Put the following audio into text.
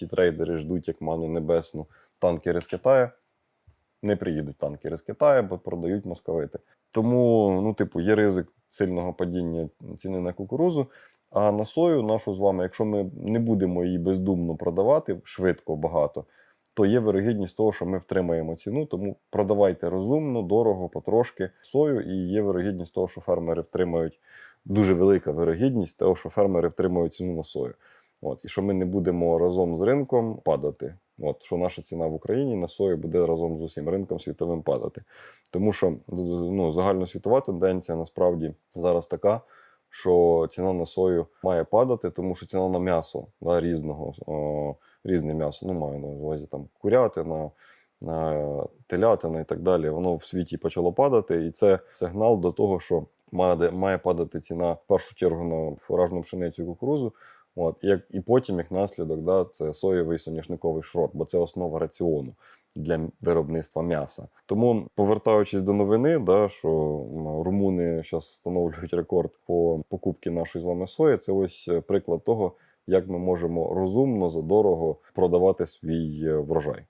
всі трейдери ждуть як ману небесну танкери з Китаю. Не приїдуть танкери з Китаю, бо продають московити. Тому, ну, типу, є ризик сильного падіння ціни на кукурузу. А на сою нашу з вами, якщо ми не будемо її бездумно продавати швидко, багато, то є вирогідність того, що ми втримаємо ціну. Тому продавайте розумно, дорого, потрошки сою, і є вирогідність того, що фермери втримають дуже велика вирогідність того, що фермери втримають ціну на сою. От, і що ми не будемо разом з ринком падати. От, що наша ціна в Україні на сою буде разом з усім ринком світовим падати. Тому що ну, загальносвітова тенденція насправді зараз така, що ціна на сою має падати, тому що ціна на м'ясо да, різного, о, різне м'ясо, ну маю на увазі там курятина, на телятина і так далі, воно в світі почало падати, і це сигнал до того, що має, має падати ціна в першу чергу на фуражну пшеницю і кукурузу. От, як, і потім, їх наслідок, да, це соєвий соняшниковий шрот, бо це основа раціону для виробництва м'яса. Тому, повертаючись до новини, да, що румуни зараз встановлюють рекорд по покупці нашої з вами сої, це ось е, приклад того, як ми можемо розумно, задорого продавати свій е, врожай.